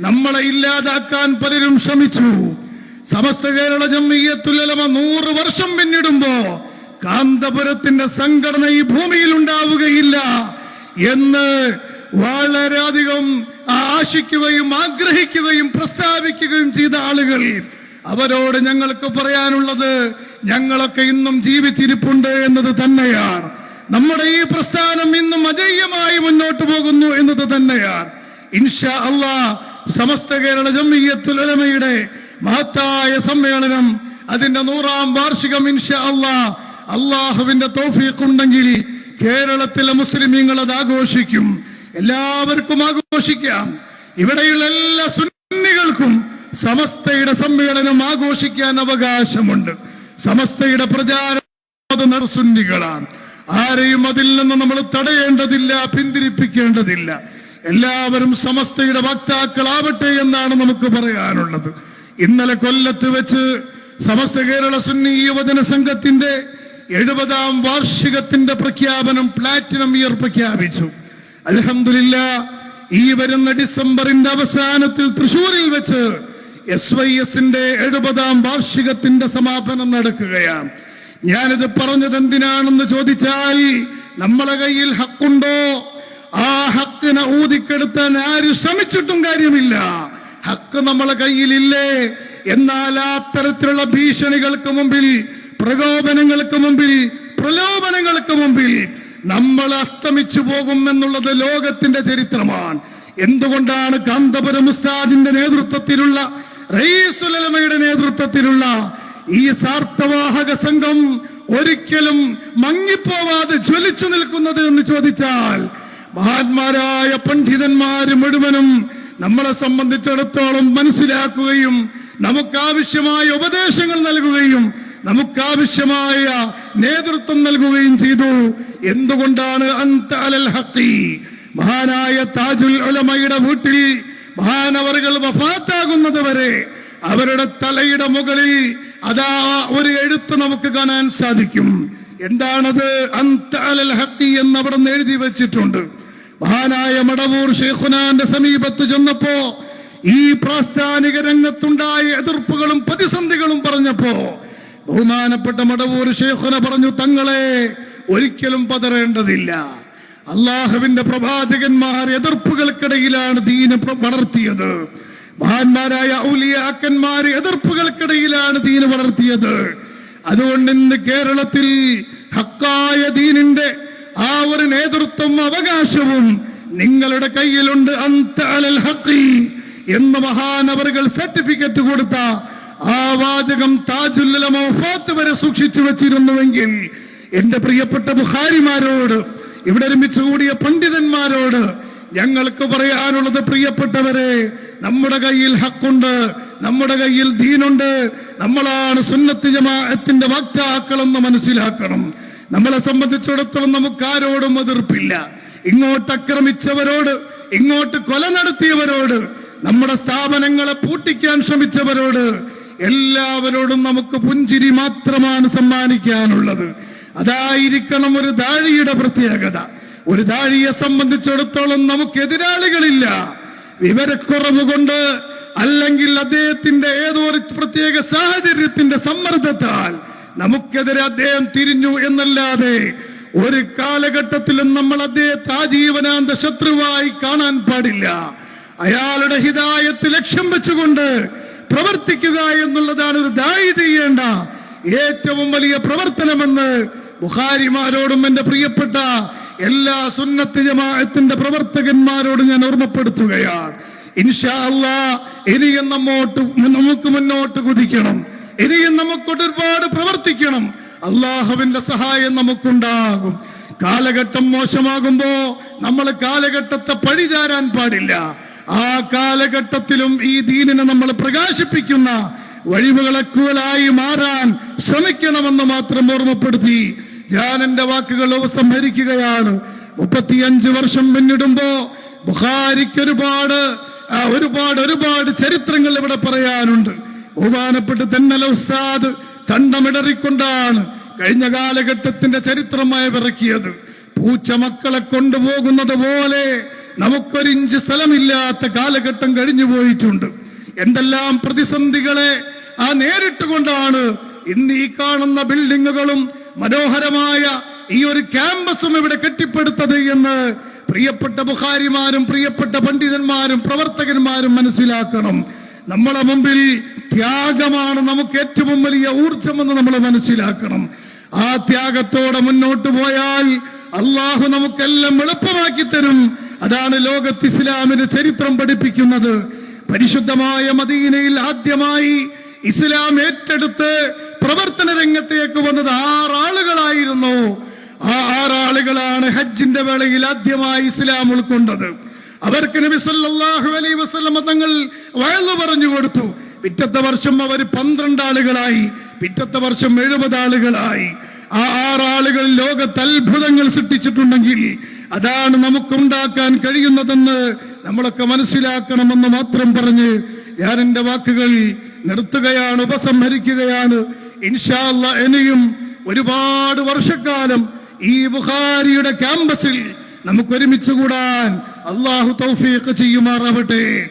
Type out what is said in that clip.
നമ്മളെ ഇല്ലാതാക്കാൻ പലരും ശ്രമിച്ചു. സമസ്ത കേരള ജമ്മിയത്തുലമ നൂറ് വർഷം പിന്നിടുമ്പോ കാന്തപുരത്തിന്റെ സംഘടന ഈ ഭൂമിയിൽ ഉണ്ടാവുകയില്ല എന്ന് വളരെയധികം ആശിക്കുകയും ആഗ്രഹിക്കുകയും പ്രസ്താവിക്കുകയും ചെയ്ത ആളുകൾ. അവരോട് ഞങ്ങൾക്ക് പറയാനുള്ളത് ഞങ്ങളൊക്കെ ഇന്നും ജീവിച്ചിരിപ്പുണ്ട് എന്നത് തന്നെയാണ്. നമ്മുടെ ഈ പ്രസ്ഥാനം ഇന്നും അജയ്യമായി മുന്നോട്ട് പോകുന്നു എന്നത് തന്നെയാണ്. ഇൻഷാ അള്ളാ സമസ്ത കേരള ജമ്മിയത്തുലമയുടെ മഹത്തായ സമ്മേളനം അതിന്റെ നൂറാം വാർഷികം ഇൻഷാ അള്ളാ. അള്ളാഹുവിന്റെ തൗഫീഖ് ഉണ്ടെങ്കിൽ കേരളത്തിലെ മുസ്ലിമീങ്ങൾ അത് ആഘോഷിക്കും. എല്ലാവർക്കും ആഘോഷിക്കാം. ഇവിടെയുള്ള എല്ലാ സുന്നികൾക്കും സമസ്തയുടെ സമ്മേളനം ആഘോഷിക്കാൻ അവകാശമുണ്ട്. സമസ്തയുടെ പ്രചാരം സുന്നികളാണ്. ആരെയും അതിൽ നിന്ന് നമ്മൾ തടയേണ്ടതില്ല പിന്തിരിപ്പിക്കേണ്ടതില്ല. എല്ലാവരും സമസ്തയുടെ വക്താക്കളാവട്ടെ എന്നാണ് നമുക്ക് പറയാനുള്ളത്. ഇന്നലെ കൊല്ലത്ത് വെച്ച് സമസ്ത കേരള സുന്നി യുവജന സംഘത്തിന്റെ എഴുപതാം വാർഷികത്തിന്റെ പ്രഖ്യാപനം പ്ലാറ്റിനം ഇയർ പ്രഖ്യാപിച്ചു. അലഹമില്ല ഈ വരുന്ന ഡിസംബറിന്റെ അവസാനത്തിൽ തൃശൂരിൽ വെച്ച് എസ് വൈ എസിന്റെ എഴുപതാം വാർഷികത്തിന്റെ സമാപനം നടക്കുകയാണ്. ഞാനിത് പറഞ്ഞത് എന്തിനാണെന്ന് ചോദിച്ചാൽ നമ്മളെ കയ്യിൽ ഹക്കുണ്ടോ? ആ ഹക്കിനെ ഊതിക്കെടുത്താൻ ആര് ശ്രമിച്ചിട്ടും കാര്യമില്ല. ഹക്ക് നമ്മളെ കയ്യിലില്ലേ? എന്നാൽ ആ ഭീഷണികൾക്ക് മുമ്പിൽ പ്രകോപനങ്ങൾക്ക് മുമ്പിൽ പ്രലോഭനങ്ങൾക്ക് മുമ്പിൽ നമ്മൾ അസ്തമിച്ചു പോകും എന്നുള്ളത് ലോകത്തിന്റെ ചരിത്രമാണ്. എന്തുകൊണ്ടാണ് കാന്തപുരം ഉസ്താദിന്റെ നേതൃത്വത്തിലുള്ള റയീസുലമയുടെ നേതൃത്വത്തിലുള്ള ഈ സാർത്ഥവാഹക സംഘം ഒരിക്കലും മങ്ങിപ്പോവാതെ ജ്വലിച്ചു നിൽക്കുന്നത് എന്ന് ചോദിച്ചാൽ മഹാന്മാരായ പണ്ഡിതന്മാര് മുഴുവനും നമ്മളെ സംബന്ധിച്ചിടത്തോളം മനസ്സിലാക്കുകയും നമുക്കാവശ്യമായ ഉപദേശങ്ങൾ നൽകുകയും നമുക്കാവശ്യമായ നേതൃത്വം നൽകുകയും ചെയ്തു. എന്തുകൊണ്ടാണ് അന്ത അലൽ മഹാനായ താജുൽ ഉലമയുടെ വീട്ടിൽ മഹാനവറുകൾ വഫാത്താകുന്നത് വരെ അവരുടെ തലയുടെ മുകളിൽ അതാ ഒരു എഴുത്ത് നമുക്ക് കാണാൻ സാധിക്കും. എന്താണത്? എന്ന് അവിടെ എഴുതി വെച്ചിട്ടുണ്ട്. മഹാനായ മടവൂർ ഷെയ്ഖുനാന്റെ സമീപത്ത് ചെന്നപ്പോ ഈ പ്രാസ്ഥാനിക രംഗത്തുണ്ടായ എതിർപ്പുകളും പ്രതിസന്ധികളും പറഞ്ഞപ്പോ ബഹുമാനപ്പെട്ട മടവൂർ ഷെയ്ഖുന പറഞ്ഞു തങ്ങളെ ഒരിക്കലും പതറേണ്ടതില്ല. അള്ളാഹുവിന്റെ പ്രവാചകന്മാർ എതിർപ്പുകൾക്കിടയിലാണ് ദീന വളർത്തിയത്. മഹാന്മാരായ ഔലിയാക്കന്മാർ എതിർപ്പുകൾക്കിടയിലാണ് ദീന വളർത്തിയത്. അതുകൊണ്ട് ഇന്ന് കേരളത്തിൽ ഹക്കായ ദീനിന്റെ ആ ഒരു നേതൃത്വം അവകാശവും നിങ്ങളുടെ കയ്യിലുണ്ട്. അലൽ എന്ന മഹാനവറുകൾ സർട്ടിഫിക്കറ്റ് കൊടുത്ത ആ വാചകം താജുല്ലമോഫാത്ത് വരെ സൂക്ഷിച്ചു വെച്ചിരുന്നുവെങ്കിൽ എന്റെ പ്രിയപ്പെട്ട ബുഹാരിമാരോട് ഇവിടെ ഒരുമിച്ച് കൂടിയ പണ്ഡിതന്മാരോട് ഞങ്ങൾക്ക് പറയാനുള്ളത് പ്രിയപ്പെട്ടവരെ നമ്മുടെ കയ്യിൽ ഹക്കുണ്ട് നമ്മുടെ കയ്യിൽ ദീനുണ്ട് നമ്മളാണ് സുന്നത്ത് ജമാഅത്തിന്റെ വക്താക്കളെന്ന് മനസ്സിലാക്കണം. നമ്മളെ സംബന്ധിച്ചിടത്തോളം നമുക്ക് ആരോടും എതിർപ്പില്ല. ഇങ്ങോട്ട് അക്രമിച്ചവരോട് ഇങ്ങോട്ട് കൊല നടത്തിയവരോട് നമ്മുടെ സ്ഥാപനങ്ങളെ പൂട്ടിക്കാൻ ശ്രമിച്ചവരോട് എല്ലാവരോടും നമുക്ക് പുഞ്ചിരി മാത്രമാണ് സമ്മാനിക്കാനുള്ളത്. അതായിരിക്കണം ഒരു ദാഴിയുടെ പ്രത്യേകത. ഒരു ദാഴിയെ സംബന്ധിച്ചിടത്തോളം നമുക്ക് എതിരാളികളില്ല. വിവരക്കുറവ് കൊണ്ട് അല്ലെങ്കിൽ അദ്ദേഹത്തിന്റെ ഏതോ ഒരു പ്രത്യേക സാഹചര്യത്തിന്റെ സമ്മർദ്ദത്താൽ നമുക്കെതിരെ അദ്ദേഹം തിരിഞ്ഞു എന്നല്ലാതെ ഒരു കാലഘട്ടത്തിലും നമ്മൾ അദ്ദേഹത്തെ ആജീവനാന്ത ശത്രുവായി കാണാൻ പാടില്ല. അയാളുടെ ഹിതായത്ത് ലക്ഷ്യം വെച്ചുകൊണ്ട് പ്രവർത്തിക്കുക എന്നുള്ളതാണ് ഒരു ദായി ചെയ്യേണ്ട ഏറ്റവും വലിയ പ്രവർത്തനമെന്ന് ബുഹാരിമാരോടും എന്റെ പ്രിയപ്പെട്ട എല്ലാ സുന്നത്ത് ജമാഅത്തിന്റെ പ്രവർത്തകന്മാരോടും ഞാൻ ഓർമ്മപ്പെടുത്തുകയാണ്. ഇൻഷാ അല്ലാ ഇനിയും നമ്മോട്ട് നമുക്ക് മുന്നോട്ട് കുതിക്കണം. ഇനിയും നമുക്ക് ഒരുപാട് പ്രവർത്തിക്കണം. അള്ളാഹുവിന്റെ സഹായം നമുക്കുണ്ടാകും. കാലഘട്ടം മോശമാകുമ്പോ നമ്മൾ കാലഘട്ടത്തെ പഴിചാരാൻ പാടില്ല. ആ കാലഘട്ടത്തിലും ഈ ദീനിനെ നമ്മൾ പ്രകാശിപ്പിക്കുന്ന വഴിവിളക്കുകളായി മാറാൻ ശ്രമിക്കണമെന്ന് മാത്രം ഓർമ്മപ്പെടുത്തി. ഞാൻ എന്റെ വാക്കുകൾ ഉപസംഹരിക്കുകയാണ്. മുപ്പത്തിയഞ്ച് വർഷം പിന്നിടുമ്പോ ബുഹാരിക്ക് ഒരുപാട് ആ, ഒരുപാട് ഒരുപാട് ചരിത്രങ്ങൾ ഇവിടെ പറയാനുണ്ട്. ബഹുമാനപ്പെട്ട് തെന്നല ഉസ്താദ് കണ്ടമിടറിക്കൊണ്ടാണ് കഴിഞ്ഞ കാലഘട്ടത്തിന്റെ ചരിത്രമായി വിറക്കിയത്. പൂച്ച മക്കളെ കൊണ്ടുപോകുന്നത് പോലെ നമുക്കൊരിഞ്ച് സ്ഥലമില്ലാത്ത കാലഘട്ടം കഴിഞ്ഞു പോയിട്ടുണ്ട്. എന്തെല്ലാം പ്രതിസന്ധികളെ ആ നേരിട്ടുകൊണ്ടാണ് ഇന്ന് ഈ കാണുന്ന ബിൽഡിങ്ങുകളും മനോഹരമായ ഈ ഒരു ക്യാമ്പസും ഇവിടെ കെട്ടിപ്പടുത്തത് എന്ന് പ്രിയപ്പെട്ട ബുഖാരിമാരും പ്രിയപ്പെട്ട പണ്ഡിതന്മാരും പ്രവർത്തകന്മാരും മനസ്സിലാക്കണം. നമ്മളെ മുമ്പിൽ ത്യാഗമാണ് നമുക്ക് ഏറ്റവും വലിയ ഊർജമെന്ന് നമ്മൾ മനസ്സിലാക്കണം. ആ ത്യാഗത്തോടെ മുന്നോട്ട് പോയാൽ അള്ളാഹു നമുക്കെല്ലാം എളുപ്പമാക്കി തരും. അതാണ് ലോകത്ത് ഇസ്ലാമിന് ചരിത്രം പഠിപ്പിക്കുന്നത്. പരിശുദ്ധമായ മദീനയിൽ ആദ്യമായി ഇസ്ലാം ഏറ്റെടുത്ത് പ്രവർത്തന രംഗത്തേക്ക് വന്നത് ആറാളുകളായിരുന്നു. ആ ആറാളുകളാണ് ഹജ്ജിന്റെ വേളയിൽ ആദ്യമായി ഇസ്ലാം ഉൾക്കൊണ്ടത്. അവർക്ക് നബി സല്ലല്ലാഹു അലൈഹി വസല്ലമ തങ്ങൾ വയലു പറഞ്ഞു കൊടുത്തു. പിറ്റത്തെ വർഷം അവർ പന്ത്രണ്ട് ആളുകളായി. പിറ്റത്തെ വർഷം എഴുപത് ആളുകളായി. ആ ആറാളുകൾ ലോകത്ത് അത്ഭുതങ്ങൾ സൃഷ്ടിച്ചിട്ടുണ്ടെങ്കിൽ അതാണ് നമുക്കുണ്ടാക്കാൻ കഴിയുന്നതെന്ന് നമ്മളൊക്കെ മനസ്സിലാക്കണമെന്ന് മാത്രം പറഞ്ഞ് ഞാൻ എന്റെ വാക്കുകൾ നിർത്തുകയാണ് ഉപസംഹരിക്കുകയാണ്. ഇൻഷാല്ല ഇനിയും ഒരുപാട് വർഷക്കാലം ഈ ബുഖാരിയുടെ ക്യാമ്പസിൽ നമുക്ക് ഒരുമിച്ച് കൂടാൻ അള്ളാഹു തൗഫീഖ് ചെയ്യുമാറാവട്ടെ.